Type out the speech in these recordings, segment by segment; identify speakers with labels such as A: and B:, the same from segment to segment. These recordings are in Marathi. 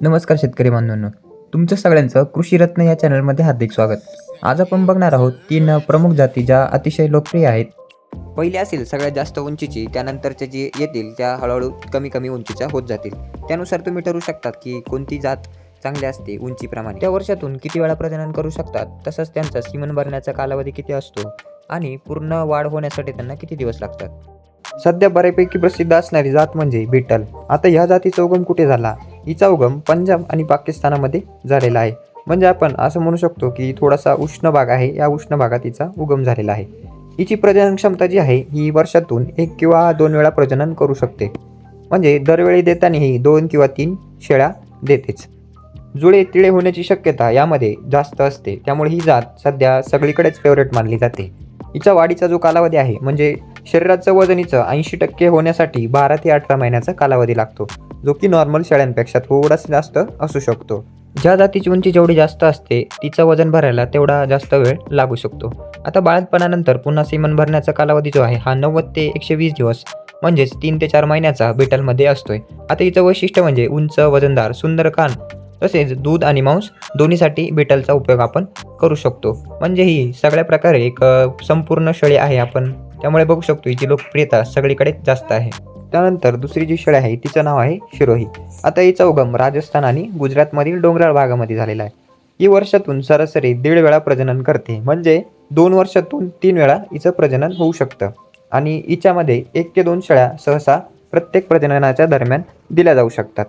A: नमस्कार शेतकरी बांधवांनो तुमचं सगळ्यांचं कृषी रत्न या चॅनलमध्ये हार्दिक स्वागत. आज आपण बघणार आहोत तीन प्रमुख जाती ज्या अतिशय लोकप्रिय आहेत. पहिली असेल सगळ्यात जास्त उंचीची त्यानंतरच्या जी येतील त्या हळूहळू कमी कमी उंचीच्या होत जातील. त्यानुसार तुम्ही ठरवू शकतात की कोणती जात चांगली असते उंचीप्रमाणे. त्या वर्षातून किती वेळा प्रजनन करू शकतात तसंच त्यांचा सीमन भरण्याचा कालावधी किती असतो आणि पूर्ण वाढ होण्यासाठी त्यांना किती दिवस लागतात? सध्या बऱ्यापैकी प्रसिद्ध असणारी जात म्हणजे बिटल. आता ह्या जातीचा उगम कुठे झाला? हिचा उगम पंजाब आणि पाकिस्तानामध्ये झालेला आहे. म्हणजे आपण असं म्हणू शकतो की थोडासा उष्ण भाग आहे या उष्ण भागात हिचा उगम झालेला आहे. हिची प्रजनन क्षमता जी आहे ही वर्षातून एक किंवा दोन वेळा प्रजनन करू शकते. म्हणजे दरवेळी देताना ही दोन किंवा तीन शेळ्या देतेच. जुळे तिळे होण्याची शक्यता यामध्ये जास्त असते. त्यामुळे ही जात सध्या सगळीकडेच फेवरेट मानली जाते. हिचा वाढीचा जो कालावधी आहे म्हणजे शरीराचं वजनीचं ऐंशी टक्के होण्यासाठी बारा ते अठरा महिन्याचा कालावधी लागतो. जो की नॉर्मल शेळ्यांपेक्षा थोडासा जास्त असू शकतो. ज्या जातीची उंची जेवढी जास्त असते तिचं वजन भरायला तेवढा जास्त वेळ लागू शकतो. आता बाळंतपणानंतर पुन्हा सीमन भरण्याचा कालावधी जो आहे हा नव्वद ते एकशे वीस दिवस म्हणजेच तीन ते चार महिन्याचा बिटलमध्ये असतोय. आता हिचं वैशिष्ट्य म्हणजे उंच वजनदार सुंदर कान तसेच दूध आणि मांस दोन्हीसाठी बिटलचा उपयोग आपण करू शकतो. म्हणजे ही सगळ्या प्रकारे एक संपूर्ण शेळी आहे आपण. त्यामुळे बघू शकतो हिची लोकप्रियता सगळीकडे जास्त आहे. त्यानंतर दुसरी जी शेळी आहे तिचं नाव आहे शिरोही. आता हिचा उगम राजस्थान आणि गुजरातमधील डोंगराळ भागामध्ये झालेला आहे. ही वर्षातून सरासरी दीड वेळा प्रजनन करते. म्हणजे दोन वर्षातून तीन वेळा हिचं प्रजनन होऊ शकतं. आणि हिच्यामध्ये एक ते दोन शेळ्या सहसा प्रत्येक प्रजननाच्या दरम्यान दिल्या जाऊ शकतात.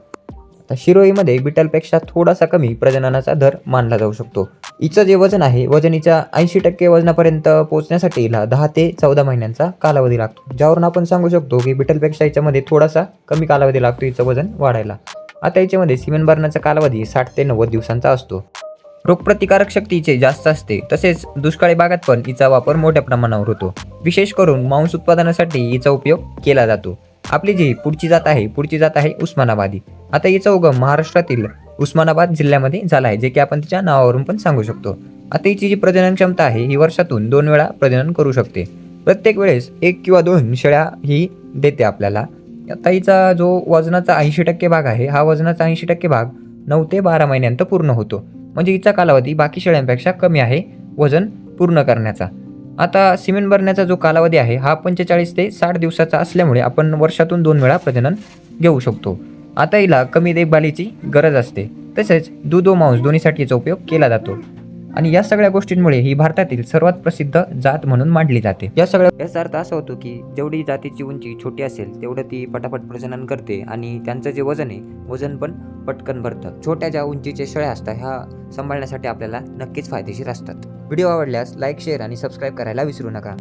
A: तर शिरोईमध्ये बिटलपेक्षा थोडासा कमी प्रजननाचा दर मानला जाऊ शकतो. हिचं जे वजन आहे वजनीच्या ऐंशी टक्के वजनापर्यंत पोहोचण्यासाठी हिला दहा ते चौदा महिन्यांचा कालावधी लागतो. ज्यावरून आपण सांगू शकतो की बिटलपेक्षा हिच्यामध्ये थोडासा कमी कालावधी लागतो हिचं वजन वाढायला. आता याच्यामध्ये सिमेंट भरण्याचा कालावधी साठ ते नव्वद दिवसांचा असतो. रोगप्रतिकारक शक्ती जास्त असते तसेच दुष्काळी भागात पण हिचा वापर मोठ्या प्रमाणावर होतो. विशेष करून मांस उत्पादनासाठी हिचा उपयोग केला जातो. आपली जी पुढची जात आहे पुढची जात आहे उस्मानाबादी. आता याचा उगम महाराष्ट्रातील उस्मानाबाद जिल्ह्यामध्ये झाला आहे जे की आपण तिच्या नावावरून पण सांगू शकतो. आता हिची जी प्रजनन क्षमता आहे ही वर्षातून दोन वेळा प्रजनन करू शकते. प्रत्येक वेळेस एक किंवा दोन शेळ्या ही देते आपल्याला. आता हिचा जो वजनाचा ऐंशी टक्के भाग आहे हा वजनाचा ऐंशी टक्के भाग नऊ ते बारा महिन्यांत पूर्ण होतो. म्हणजे हिचा कालावधी बाकी शेळ्यांपेक्षा कमी आहे वजन पूर्ण करण्याचा. आता सिमेंट भरण्याचा जो कालावधी आहे हा पंचेचाळीस ते साठ दिवसाचा असल्यामुळे आपण वर्षातून दोन वेळा प्रजनन घेऊ शकतो. आता हिला कमी देखभालीची गरज असते. तसेच दूध व मांस दोन्हीसाठीचा उपयोग केला जातो. आणि या सगळ्या गोष्टींमुळे ही भारतातील सर्वात प्रसिद्ध जात म्हणून मांडली जाते. या सगळ्या याचा अर्थ असा होतो की जेवढी जातीची उंची छोटी असेल तेवढं ती पटापट प्रजनन करते आणि त्यांचं जे वजन आहे वजन पण पटकन भरतं. छोट्या ज्या उंचीच्या शेळ्या असतात ह्या सांभाळण्यासाठी आपल्याला नक्कीच फायदेशीर असतात. व्हिडिओ आवडल्यास लाईक शेअर आणि सबस्क्राईब करायला विसरू नका.